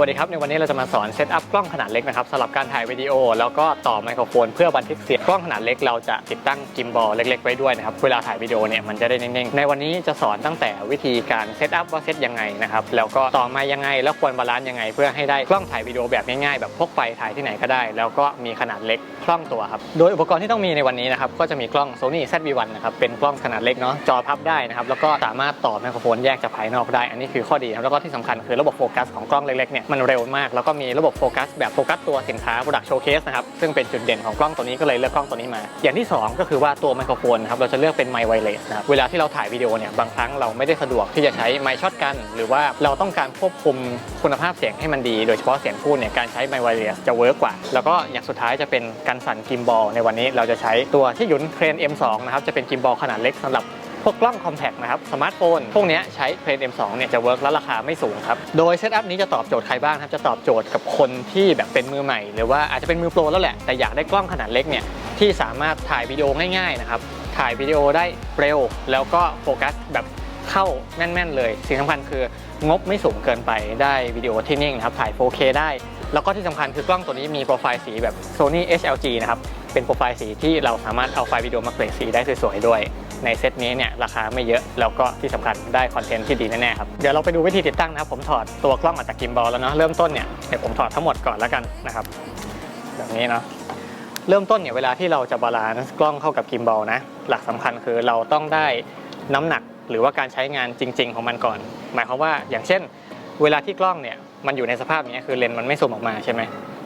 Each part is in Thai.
วัสดีครับ ในวันนี้เราจะมาสอนเซตอัพกล้องขนาดเล็กนะครับสำหรับการถ่ายวิดีโอ แล้วก็ต่อไมโครโฟน เพื่อบันทึกเสียงกล้องขนาดเล็กเราจะติดตั้งกิมบอลเล็ก ๆ ไว้ด้วยนะครับเวลาถ่ายวิดีโอเนี่ยมันจะได้นิ่งๆ ในวันนี้จะสอนตั้งแต่วิธีการเซตอัพว่าเซตยังไงนะครับแล้วก็ต่อมายังไงแล้วควรบาลานซ์ยังไง เพื่อให้ได้กล้องถ่ายวิดีโอแบบง่ายๆแบบพกไปถ่ายที่ไหนก็ได้ แล้วก็มีขนาดเล็กคล่องตัวครับโดยอุปกรณ์ที่ต้องมีในวันนี้นะครับก็จะมีกล้อง Sony ZV-1 นะครับเป็นกล้องขนาดเล็กเนาะจอพับได้นะครับแล้วก็สามารถต่อไมโครโฟนแยกจากภายนอกได้ อันนี้คือข้อดีครับแล้วก็ที่สำคัญคือระบบโฟกัสของกล้องเล็กๆเนี่ยมันเร็วมาก แล้วก็มีระบบโฟกัสแบบโฟกัสตัวสินค้า Product Showcase นะครับ ซึ่งเป็นจุดเด่นของกล้องตัวนี้ก็เลยเลือกกล้องตัวนี้มา อย่างที่สองก็คือว่าตัวไมโครโฟนครับ เราจะเลือกเป็นไมค์ไวเลสนะครับ เวลาที่เราถ่ายวิดีโอเนี่ย บางครั้งเราไม่ได้สะดวกที่จะใช้ไมค์ช็อตกัน หรือว่าเราต้องการควบคุมคุณภาพเสียงให้มันดี โดยเฉพาะเสียงพูดเนี่ย การใช้ไมค์ไวเลสจะเวิร์กกว่า แล้วก็อย่างสุดท้ายจะเป็นการสั่นกิมบอลในวันนี้เราจะใช้ตัวที่ยุนเครน M2 นะครับจะเป็นกิมบอลขนาดเล็กสำหรับ พวกกล้องคอมแพกนะครับสมาร์ทโฟนพวกเนี้ยใช้เพลน M2 เนี่ยจะเวิร์กและราคาไม่สูงครับ โดยเซตอัพนี้จะตอบโจทย์ใครบ้างครับ จะตอบโจทย์กับคนที่แบบเป็นมือใหม่ หรือว่าอาจจะเป็นมือโปรแล้วแหละ แต่อยากได้กล้องขนาดเล็กเนี่ยที่สามารถถ่ายวิดีโอง่ายๆนะครับถ่ายวิดีโอได้เร็ว แล้วก็โฟกัสแบบเข้าแม่นๆ เลย สิ่งสำคัญคืองบไม่สูงเกินไปได้วิดีโอที่นิ่งนะครับถ่าย 4K ได้ แล้วก็ที่สำคัญคือกล้องตัวนี้มีโปรไฟล์สีแบบ Sony HLG นะครับ เป็นโปรไฟล์สีที่เราสามารถเอาไฟล์วิดีโอมาเกรดสีได้สวยๆด้วย ในเซตนี้เนี่ยราคาไม่เยอะ แล้วก็ที่สำคัญได้คอนเทนต์ที่ดีแน่ๆครับเดี๋ยวเราไปดูวิธีติดตั้งนะครับผมถอดตัวกล้องออกจากกิมบอลแล้วเนาะเริ่มต้นเนี่ยเดี๋ยวผมถอดทั้งหมดก่อนแล้วกันนะครับแบบนี้เนาะเริ่มต้นเนี่ยเวลาที่เราจะบาลานซ์กล้องเข้ากับกิมบอลนะหลักสำคัญคือเราต้องได้น้ำหนักหรือว่าการใช้งานจริง ๆ ของมันก่อน หมายความว่าอย่างเช่น เวลาที่กล้องเนี่ยมันอยู่ในสภาพนี้คือเลนส์มันไม่ซูมออกมาใช่ไหม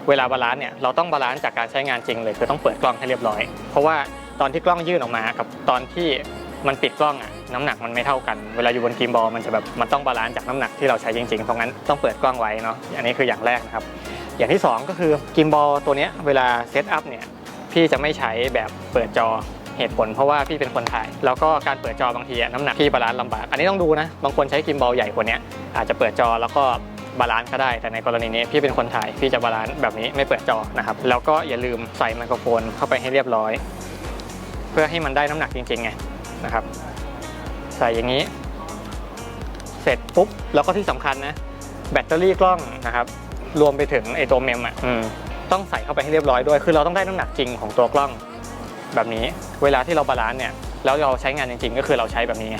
เวลาบาลานซ์เนี่ยเราต้องบาลานซ์จากการใช้งานจริงเลยคือต้องเปิดกล้องให้เรียบร้อย เพราะว่าตอนที่กล้องยื่นออกมากับตอนที่มันปิดกล้องอะน้ำหนักมันไม่เท่ากัน เวลาอยู่บนกิมบอลมันจะแบบมันต้องบาลานซ์จากน้ำหนักที่เราใช้จริงๆเพราะงั้นต้องเปิดกล้องไว้เนาะอันนี้คืออย่างแรกนะครับ อย่างที่สองก็คือกิมบอลตัวเนี้ยเวลาเซตอัพเนี่ยพี่จะไม่ใช้แบบเปิดจอเหตุผลเพราะว่าพี่เป็นคนถ่าย แล้วก็การเปิดจอบางทีน้ำหนักพี่บาลานซ์ลำบาก อันนี้ต้องดูนะ บางคนใช้กิมบอลใหญ่กว่านี้อาจจะเปิดจอแล้วก็ บาลานซ์ก็ได้ แต่ในกรณีนี้พี่เป็นคนถ่ายพี่จะบาลานซ์แบบนี้ไม่เปิดจอนะครับแล้วก็อย่าลืมใส่ไมโครโฟนเข้าไปให้เรียบร้อย เพื่อให้มันได้น้ำหนักจริงๆไงนะครับใส่อย่างนี้ เสร็จปุ๊บแล้วก็ที่สำคัญนะแบตเตอรี่กล้องนะครับรวมไปถึงไอตัวเมมอะอืมต้องใส่เข้าไปให้เรียบร้อยด้วย คือเราต้องได้น้ำหนักจริงของตัวกล้องแบบนี้ เวลาที่เราบาลานซ์เนี่ยแล้วเราใช้งานจริง ๆ ก็คือเราใช้แบบนี้ไง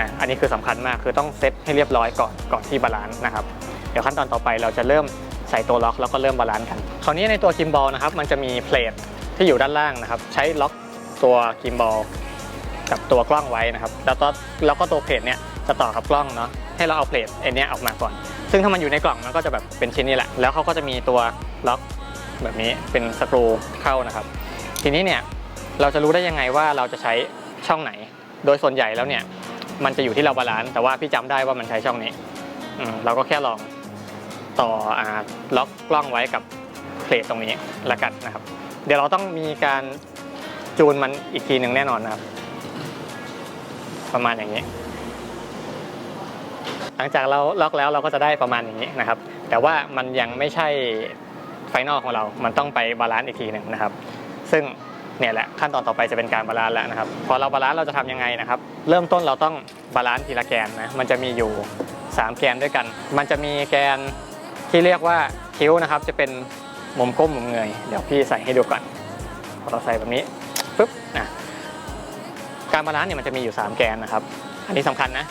นะอันนี้คือสำคัญมากคือต้องเซตให้เรียบร้อยก่อนก่อนที่บาลานซ์นะครับ เดี๋ยวขั้นตอนต่อไปเราจะเริ่มใส่ตัวล็อกแล้วก็เริ่มบาลานซ์กัน คราวนี้ในตัวกิมบอลนะครับมันจะมีเพลทที่อยู่ด้านล่างนะครับ ใช้ล็อกตัวกิมบอลกับตัวกล้องไว้นะครับ แล้วก็แล้วก็ตัวเพลทเนี่ยจะต่อกับกล้องเนาะให้เราเอาเพลทไอเนี้ยออกมาก่อน ซึ่งถ้ามันอยู่ในกล่องมันก็จะแบบเป็นชิ้นนี้แหละ แล้วเขาก็จะมีตัวล็อกแบบนี้เป็นสกรูเข้านะครับ ทีนี้เนี่ยเราจะรู้ได้ยังไงว่าเราจะใช้ช่องไหน โดยส่วนใหญ่แล้วเนี่ยมันจะอยู่ที่เราบาลานซ์แต่ว่าพี่จำได้ว่ามันใช้ช่องนี้อืเราก็แค่ลอง ต่ออล็อกกล้องไว้กับเพลทตรงนี้ละกันนะครับ เดี๋ยวเราต้องมีการจูนมันอีกทีหนึ่งแน่นอนนะครับ ประมาณอย่างนี้ หลังจากเราล็อกแล้วเราก็จะได้ประมาณอย่างนี้นะครับ แต่ว่ามันยังไม่ใช่ไฟนอลของเรา มันต้องไปบาลานซ์อีกทีหนึ่งนะครับ ซึ่งเนี่ยแหละขั้นตอนต่อไปจะเป็นการบาลานซ์แล้วนะครับ พอเราบาลานซ์เราจะทำยังไงนะครับ เริ่มต้นเราต้องบาลานซ์ทีละแกนนะ มันจะมีอยู่ 3 แกนด้วยกัน มันจะมีแกน ที่เรียกว่าคิ้วนะครับ จะเป็นมุมก้มมุมเงย เดี๋ยวพี่ใส่ให้ดูก่อนพอเราใส่แบบนี้ปุ๊บอะการบาลานซ์เนี่ยมันจะมีอยู่ 3 แกนนะครับ อันนี้สำคัญนะ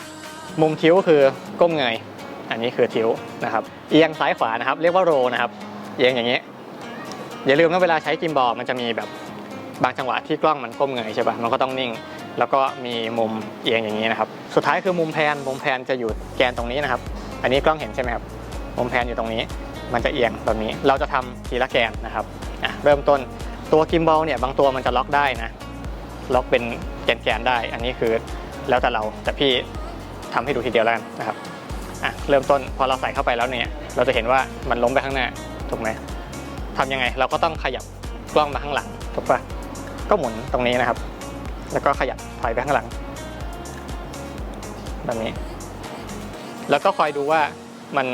มุมคิ้วคือก้มเงย อันนี้คือคิ้วนะครับ เอียงซ้ายขวานะครับ เรียกว่าโรนะครับ เอียงอย่างนี้ อย่าลืมว่าเวลาใช้กิมบอลมันจะมีแบบบางจังหวะที่กล้องมันก้มเงยใช่ปะมันก็ต้องนิ่ง แล้วก็มีมุมเอียงอย่างนี้นะครับ สุดท้ายคือมุมแพน มุมแพนจะอยู่แกนตรงนี้นะครับ อันนี้กล้องเห็นใช่ไหมครับ มุมแพนอยู่ตรงนี้ มันจะเอียงแบบนี้ เราจะทำทีละแกนนะครับอะเริ่มต้นตัวกิมบอลเนี่ยบางตัวมันจะล็อกได้นะล็อกเป็นแกนๆได้ อันนี้คือแล้วแต่เราแต่พี่ทำให้ดูทีเดียวแล้วกันนะครับอะเริ่มต้นพอเราใส่เข้าไปแล้วเนี่ย เราจะเห็นว่ามันล้มไปข้างหน้าถูกไหมทำยังไงเราก็ต้องขยับกล้องมาข้างหลังถูกปะก็หมุนตรงนี้นะครับ แล้วก็ขยับถอยไปข้างหลัง แบบนี้ แล้วก็คอยดูว่ามัน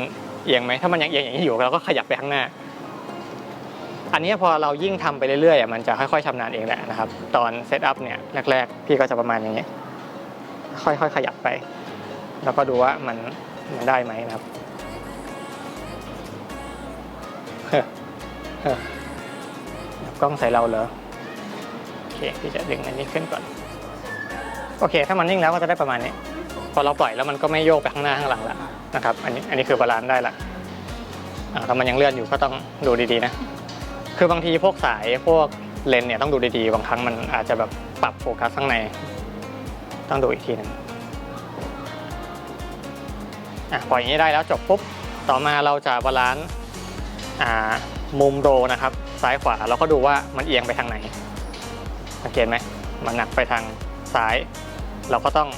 เอียงไหมถ้ามันยังเอียงอย่างนี้อยู่เราก็ขยับไปข้างหน้า อันนี้พอเรายิ่งทำไปเรื่อยๆมันจะค่อยๆชำนาญเองแหละนะครับ ตอนเซตอัพเนี่ยแรกๆ พี่ก็จะประมาณอย่างนี้ค่อยๆขยับไป แล้วก็ดูว่ามันมันได้ไหมนะครับเฮ้อเฮ้อจับกล้องใส่เราเหรอโอเคพี่จะดึงอันนี้ขึ้นก่อน โอเค ถ้ามันนิ่งแล้วก็จะได้ประมาณนี้ พอเราปล่อยแล้วมันก็ไม่โยกไปข้างหน้าข้างหลังแล้ว นะครับ อันนี้อันนี้คือบาลานซ์ได้ละถ้ามันยังเลื่อนอยู่ก็ต้องดูดีๆนะ คือบางทีพวกสายพวกเลนส์เนี่ยต้องดูดีๆ บางครั้งมันอาจจะแบบปรับโฟกัสข้างใน ต้องดูอีกทีหนึงอะปล่อยอย่างนี้ได้แล้วจบปุ๊บ ต่อมาเราจะบาลานซ์อ่ามุมโรนะครับ ซ้ายขวาเราก็ดูว่ามันเอียงไปทางไหน สังเกตไหม มันหนักไปทางซ้าย เราก็ต้อง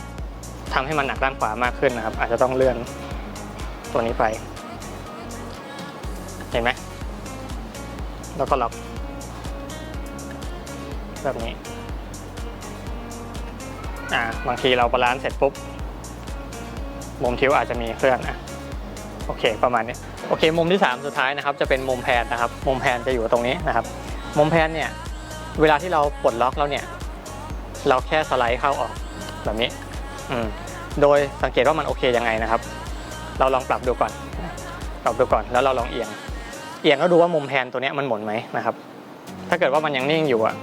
ทำให้มันหนักด้านขวามากขึ้นนะครับ อาจจะต้องเลื่อน ตัวนี้ไป เห็นไหม แล้วก็ล็อก แบบนี้ อ่า บางทีเราบาลานซ์เสร็จปุ๊บ มุมทิวอาจจะมีเคลื่อนอะโอเค ประมาณนี้ โอเค มุมที่ 3 สุดท้ายนะครับ จะเป็นมุมแพนนะครับ มุมแพนจะอยู่ตรงนี้นะครับ มุมแพนเนี่ย เวลาที่เราปลดล็อกแล้วเนี่ย เราแค่สไลด์เข้าออกแบบนี้ อืม โดยสังเกตว่ามันโอเคยังไงนะครับ เราลองปรับดูก่อน ปรับดูก่อนแล้วเราลองเอียง เอียงแล้วดูว่ามุมแพนตัวเนี้ยมันหมุนไหมนะครับ ถ้าเกิดว่ามันยังนิ่งอยู่อะ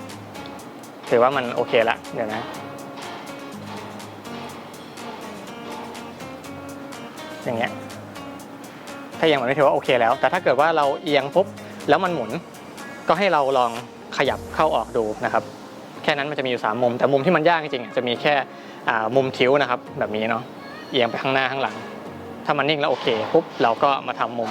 ถือว่ามันโอเคละเดี๋ยวนะอย่างเงี้ยถ้ายังมันไม่ถือว่าโอเคแล้ว แต่ถ้าเกิดว่าเราเอียงปุ๊บแล้วมันหมุน ก็ให้เราลองขยับเข้าออกดูนะครับ แค่นั้นมันจะมีอยู่สามมุม แต่มุมที่มันยากจริงๆอะจะมีแค่อ่ามุมทิวนะครับ แบบนี้เนาะเอียงไปข้างหน้าข้างหลัง ถ้ามันนิ่งแล้วโอเคปุ๊บเราก็มาทำมุม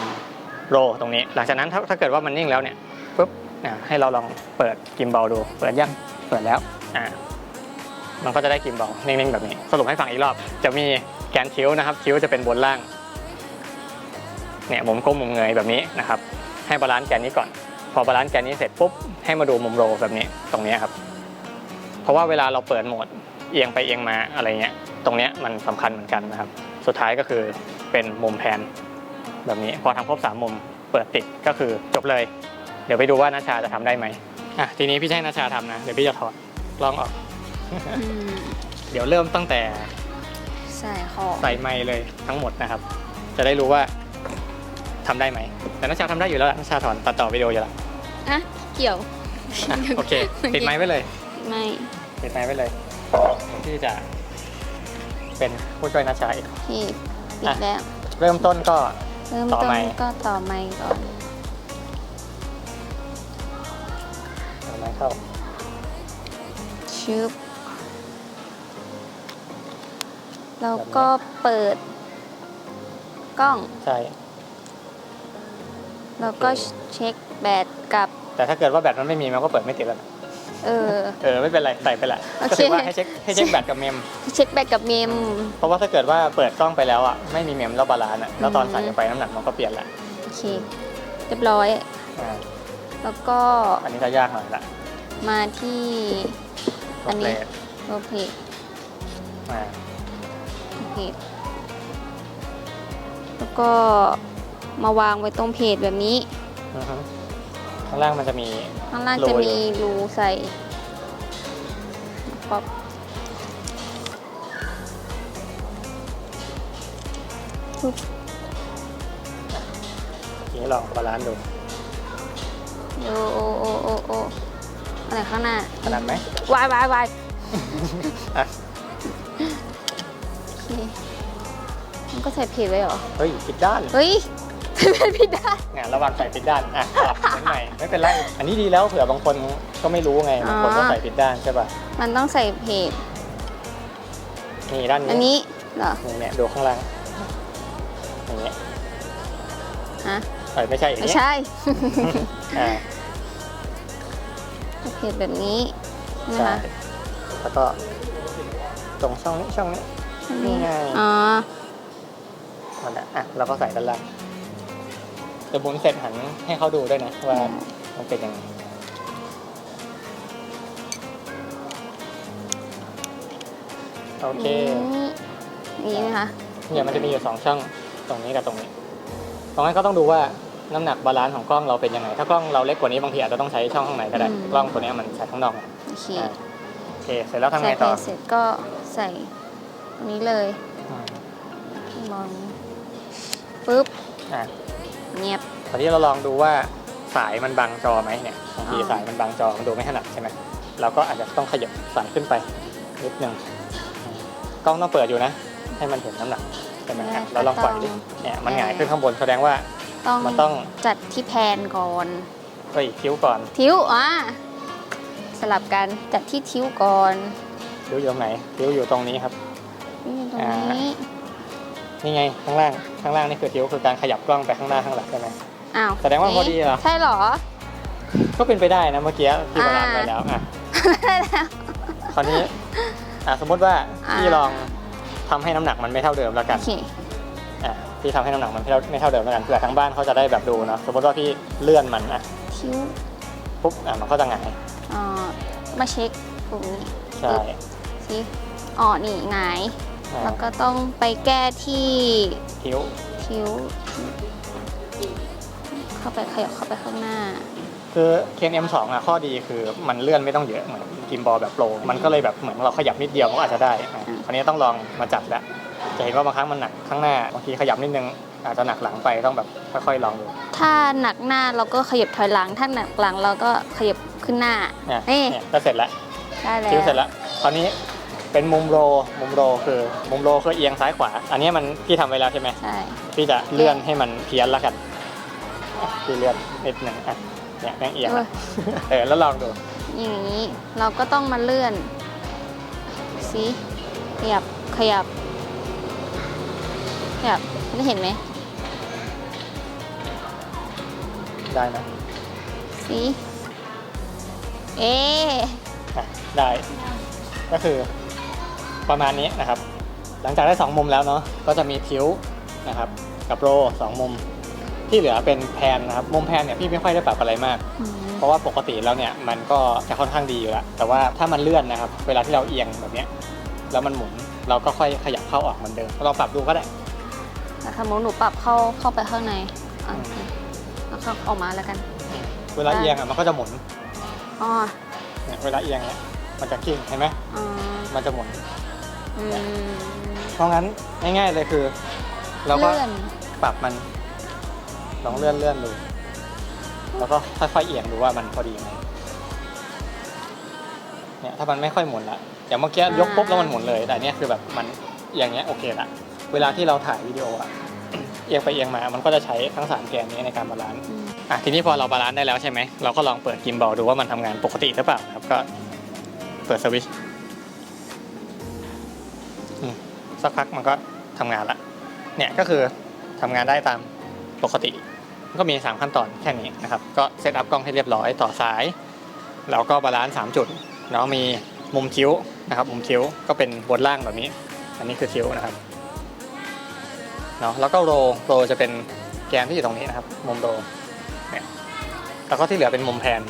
โรตรงนี้ หลังจากนั้นถ้าถ้าเกิดว่ามันนิ่งแล้วเนี่ยปุ๊บอ่าให้เราลองเปิดกิมบอลดู เปิดยังเปิดแล้วอ่ามันก็จะได้กิมบอลนิ่งๆแบบนี้ สรุปให้ฟังอีกรอบ จะมีแกนคิ้วนะครับ คิ้วจะเป็นบนล่างเนี่ยมุมก้มมุมเงยแบบนี้นะครับ ให้บาลานซ์แกนนี้ก่อน พอบาลานซ์แกนนี้เสร็จปุ๊บให้มาดูมุมโรแบบนี้ตรงนี้ครับ เพราะว่าเวลาเราเปิดโหมดเอียงไปเอียงมาอะไรเงี้ยตรงเนี้ยมันสำคัญเหมือนกันนะครับ สุดท้ายก็คือ เป็นมุมแพนแบบนี้ พอทำครบสามมุมเปิดติดก็คือจบเลย เดี๋ยวไปดูว่านาชาจะทำได้ไหมอะทีนี้พี่จะให้นาชาทำนะ เดี๋ยวพี่จะถอดกล้องออก อืมเดี๋ยวเริ่มตั้งแต่ใส่ของใส่ไมค์เลยทั้งหมดนะครับ จะได้รู้ว่าทำได้ไหม แต่นัชชาทำได้อยู่แล้วล่ะนัชชาถอนตัดต่อวิดีโออยู่แล้วอะเกี่ยวอะโอเคติดไมค์ไว้เลย ไม่ติดไมค์ไว้เลยที่จะเป็นผู้ช่วยนัชชาเองพี่ ปิดแล้วเริ่มต้นก็ เริ่มต่อต้นไมค์ ก็ต่อไมค์ก่อน เอาไมค์เข้า ชึบแล้วก็เปิด กล้อง ใช่ แล้วก็เช็คแบตกับ แต่ถ้าเกิดว่าแบตมันไม่มีมันก็เปิดไม่ติดแล้วนะ เออ เออไม่เป็นไรใส่ไปแหละโอก็เคถือว่าให้เช็คให้เช็คแบตกับเมม เช็คแบตกับเมม เพราะว่าถ้าเกิดว่าเปิดกล้องไปแล้วอะไม่มีเมมแล้วบาลานซ์อะแล้วตอนอืมใส่ลงไปน้ำหนักมันก็เปลี่ยนแหละโอเค เรียบร้อย อ่าแล้วก็อันนี้จะยากหน่อยละมาที่ อันนี้ตัวเพลทโลเพจอ่าเพจแล้วก็มาวางไว้ตรงเพจแบบนี้ อือฮึข้างล่างมันจะมีข้างล่างรูจะอยู่มีรูใส่ป๊อปทีนี้ลองบาลานซ์ดูโอโอโอโอโออะไรข้างหน้าขนาดไหมวายวายวายอะโอเคมันก็ใส่เพจไว้เหรอ เฮ้ยผิดด้าน เฮ้ย เป็นผิดด้านงานระวังใส่ผิดด้านอะปรับเหมือนใหม่ไม่เป็นไรอันนี้ดีแล้วเผื่อบางคนก็ไม่รู้ไงบางคนก็อ๋อใส่ผิดด้านใช่ป่ะมันต้องใส่เพจนี่ด้านอันนี้นี้เหรอนี่เนี่ยดูข้างล่างอย่างเงี้ยฮะเอ้ยไม่ใช่อย่างไม่เงี้ยใช่อ่าเพจแบบนี้นะใช่คะแล้วก็ตรงช่องนี้ช่องนี้อันนี่นี้ไงอ๋อมันอะอะแล้วก็ใส่ด้านล่างเดี๋ ยวบุนเสร็จหันให้เขาดูด้วยนะว่ามันเป็นยังไงโอเคนี่นี่ไหมคะเนี่ยมันจะมีอยู่สองช่องตรงนี้กับตรงนี้ตรงนั้นก็ต้องดูว่าน้ำหนักบาลานซ์ของกล้องเราเป็นยังไง ถ้ากล้องเราเล็กกว่านี้บางทีอาจจะต้องใช้ช่องข้างในก็ได้ กล้องตัวเนี้ยมันใส่ข้างนอกไงโอเคอ่าโอเค เสร็จแล้วทำใส่ไงเพต่อจเสร็จก็ใส่ตรงนี้เลยอืมมองปุ๊บอะ เงียบ ตอนนี้เราลองดูว่าสายมันบังจอไหมเนี่ยบางทีอ๋อสายมันบังจอมันดูไม่ถนัดใช่ไหมเราก็อาจจะต้องขยับสายขึ้นไปนิดนึงกล้องต้องเปิดอยู่นะ ให้มันเห็นน้ำหนักใช่ไหมอะเราลองปล่อยดิเนี่ยมันหงายขึ้นข้างบนแสดงว่า ต้องมันต้อง จัดที่แพนก่อนเฮ้ยคิ้วก่อนทิ้วอะสลับกันจัดที่ทิ้วก่อนคิ้วอยู่ตรงไหนคิ้วอยู่ตรงนี้ครับ นี่อยู่ตรงนี้ นี่ไงข้างล่างข้างล่างนี่คือคิ้วคือการขยับกล้องไปข้างหน้าข้างหลังใช่ไหมอ้าวแสดงว่าพอดีเหรอใช่เหรอ ก็เป็นไปได้นะเมื่อกี้ที่บาลานซ์อ่าไปแล้วอะคราวนี้อะสมมติว่าอ่าพี่ลองทำให้น้ำหนักมันไม่เท่าเดิมแล้วกัโอนเคอะพี่ทำให้น้ำหนักมันไม่เท่าไม่เท่าเดิมแล้วกันเผื่อทางบ้านเขาจะได้แบบดูเนาะสมมติว่าพี่เลื่อนมันอะทิ้วปุ๊บอะมันก็จะหงายอ่ามาเช็คตรงนี้ใช่สิอ๋อนี่ไงายอ่า แล้วก็ต้องไปแก้ที่คิ้วคิ้ว เข้าไปขยับเข้าไปข้างหน้า คือเคน M2 อะข้อดีคือมันเลื่อนไม่ต้องเยอะเหมือนกิมบอลแบบโปรมันก็เลยแบบเหมือนเราขยับนิดเดียวมันก็อาจจะได้อะอืมคราวนี้ต้องลองมาจับแล้วจะเห็นว่าบางครั้งมันหนักข้างหน้าบางทีขยับนิดนึงอาจจะหนักหลังไปต้องแบบค่อยๆลองดู ถ้าหนักหน้าเราก็ขยับถอยหลัง ถ้าหนักหลังเราก็ขยับขึ้นหน้าเนี่ยนี่เนี่ยก็เสร็จแล้วได้แล้วคิ้วเสร็จแล้วคราวนี้ เป็นมุมโรมุมโรคือมุมโรคือเอียงซ้ายขวา อันนี้มันพี่ทำไว้แล้วใช่ไหมใช่ พี่จะเลื่อนให้มันเพี้ยนแล้วกันอะพี่เลื่อนนิดหนึ่งอะเนี่ยแม่งเอียงเออละเออแล้วลองดู อย่างนี้เราก็ต้องมาเลื่อนสิขยับขยับขยับได้เห็นไหมได้ไหมสิเอ๊ะ อะได้ ก็คือ ประมาณนี้นะครับ หลังจากได้สองมุมแล้วเนาะก็จะมีคิ้วนะครับ กับโรสองมุม ที่เหลือเป็นแพนนะครับมุมแพนเนี่ยพี่ไม่ค่อยได้ปรับอะไรมากอืมเพราะว่าปกติแล้วเนี่ยมันก็จะค่อนข้างดีอยู่แล้วแต่ว่าถ้ามันเลื่อนนะครับ เวลาที่เราเอียงแบบเนี้ยแล้วมันหมุนเราก็ค่อยขยับเข้าออกเหมือนเดิมลองปรับดูก็ได้แต่สมมติหนูปรับเข้าเข้าไปข้างในอะเอาเข้าออกมาแล้วกัน เวลาเอียงอะมันก็จะหมุนอ๋อเนี่ยเวลาเอียงเนี่ยมันจะกิ้งเห็นไหมอ๋อมันจะหมุน อืมเพราะงั้นง่ายๆเลยคือ เราก็เลื่อนปรับมัน ลองเลื่อนเลื่อนดู แล้วก็ค่อยๆเอียงดูว่ามันพอดีไหมเนี่ยถ้ามันไม่ค่อยหมุนละอย่างเมื่อกี้ยกปุ๊บแล้วมันหมุนเลย แต่อันเนี้ยคือแบบมันอย่างเงี้ยโอเคละเวลาที่เราถ่ายวิดีโออะเอียงไปเอียงมา มันก็จะใช้ทั้งสามแกนนี้ในการบาลานซ์อืมอะทีนี้พอเราบาลานซ์ได้แล้วใช่ไหมเราก็ลองเปิดกิมบอลดูว่ามันทำงานปกติหรือเปล่านะครับก็เปิดสวิตช์ สักพักมันก็ทำงานละเนี่ยก็คือทำงานได้ตามปกติ ก็มี 3 ขั้นตอนแค่นี้นะครับ ก็เซตอัพกล้องให้เรียบร้อยต่อสาย แล้วก็บาลานซ์สามจุดแล้วมีมุมคิ้วนะครับมุมคิ้วก็เป็นบนล่างแบบนี้ อันนี้คือคิ้วนะครับเนาะแล้วก็โรโรจะเป็นแกนที่อยู่ตรงนี้นะครับ มุมโรเนี่ยแล้วก็ที่เหลือเป็นมุมแพน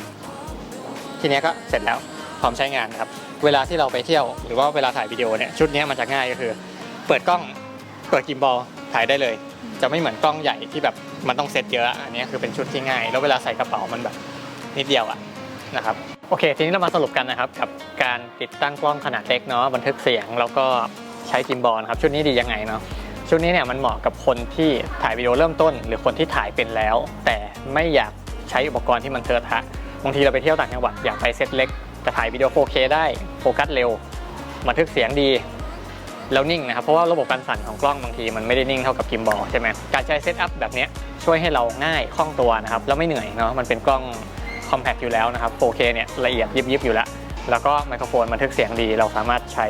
ทีนี้ก็เสร็จแล้วพร้อมใช้งานนะครับ เวลาที่เราไปเที่ยวหรือว่าเวลาถ่ายวิดีโอเนี่ยชุดนี้มันจะง่ายก็คือ เปิดกล้องเปิดกิมบอลถ่ายได้เลย จะไม่เหมือนกล้องใหญ่ที่แบบมันต้องเซตเยอะอันนี้คือเป็นชุดที่ง่าย แล้วเวลาใส่กระเป๋ามันแบบนิดเดียวอะนะครับโอเค ทีนี้เรามาสรุปกันนะครับ กับการติดตั้งกล้องขนาดเล็กเนาะบันทึกเสียงแล้วก็ใช้กิมบอลนะครับชุดนี้ดียังไงเนาะชุดนี้เนี่ยมันเหมาะกับคนที่ถ่ายวิดีโอเริ่มต้น หรือคนที่ถ่ายเป็นแล้ว แต่ไม่อยากใช้อุปกรณ์ที่มันเทอะทะบางทีเราไปเที่ยวต่างจังหวัดอยากไปเซตเล็กแต่ถ่ายวิดีโอ 4K ได้โฟกัสเร็วบันทึกเสียงดี แล้วนิ่งนะครับ เพราะว่าระบบการสั่นของกล้องบางทีมันไม่ได้นิ่งเท่ากับกิมบอลใช่ไหมการใช้เซตอัพแบบนี้ช่วยให้เราง่ายคล่องตัวนะครับแล้วไม่เหนื่อยเนาะมันเป็นกล้องคอมแพคอยู่แล้วนะครับ 4K เนี่ยละเอียดยิบยิบอยู่แล้ว แล้วก็ไมโครโฟนบันทึกเสียงดี เราสามารถใช้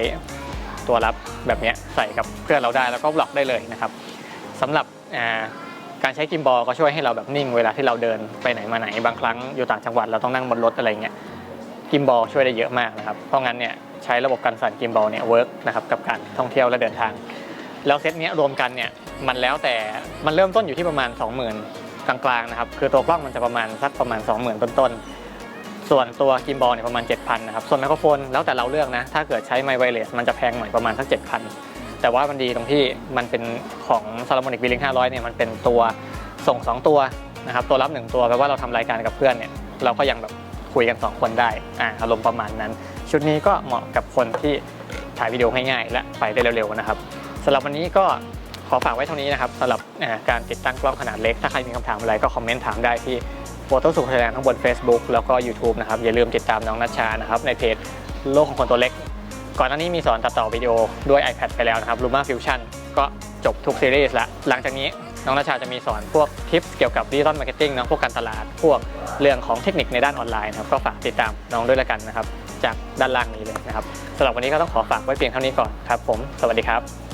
ตัวรับแบบนี้ใส่กับเพื่อนเราได้แล้วก็บล็อกได้เลยนะครับสำหรับการใช้กิมบอลก็ช่วยให้เราแบบนิ่งเวลาที่เราเดินไปไหนมาไหนบางครั้งอยู่ต่างจังหวัดเราต้องนั่งบนรถอะไรเงี้ยกิมบอลช่วยได้เยอะมากนะครับเพราะงั้นเนี่ย ใช้ระบบการสั่นกิมบอลเนี่ยเวิร์กนะครับกับการท่องเที่ยวและเดินทาง แล้วเซตเนี้ยรวมกันเนี่ยมันแล้วแต่มันเริ่มต้นอยู่ที่ประมาณ 20,000 กลางๆนะครับคือตัวกล้องมันจะประมาณสักประมาณ 20,000 ต้นๆ ส่วนตัวกิมบอลเนี่ยประมาณ 7,000นะครับส่วนไมโครโฟนแล้วแต่เราเลือกนะถ้าเกิดใช้ไมค์ไวเลสมันจะแพงหน่อยประมาณสัก 7,000 แต่ว่ามันดีตรงที่มันเป็นของ s a l o m o n i c V-Link 500เนี่ยมันเป็นตัวส่ง 2 ตัวนะครับตัวรับ 1 ตัวแปลว่าเราทำรายการกับเพื่อนเนี่ยเราก็ยังแบบคุยกัน 2 คนได้อ่าอารมณ์ประมาณนั้น ชุดนี้ก็เหมาะกับคนที่ถ่ายวิดีโอง่ายๆและไปได้เร็วๆนะครับสำหรับวันนี้ก็ขอฝากไว้เท่านี้นะครับสำหรับการติดตั้งกล้องขนาดเล็ก ถ้าใครมีคำถามอะไรก็คอมเมนต์ถามได้ที่โฟโต้สุขไทยแลนด์ทั้งบน Facebook แล้วก็ YouTube นะครับ อย่าลืมติดตามน้องนัชชานะครับ ในเพจโลกของคนตัวเล็ก ก่อนหน้านี้มีสอนตัดต่อวิดีโอด้วย iPad ไปแล้วนะครับ Luma Fusion ก็จบทุกซีรีส์แล้วหลังจากนี้น้องนัชชาจะมีสอนพวกทิปเกี่ยวกับดิจิตอลมาร์เก็ตติ้งนะพวกการตลาดพวกเรื่องของเทคนิคในด้านออนไลน์นะครับก็ฝากติดตามน้องด้วยละกันนะครับ จากด้านล่างนี้เลยนะครับสำหรับวันนี้ก็ต้องขอฝากไว้เพียงเท่านี้ก่อนครับผม สวัสดีครับ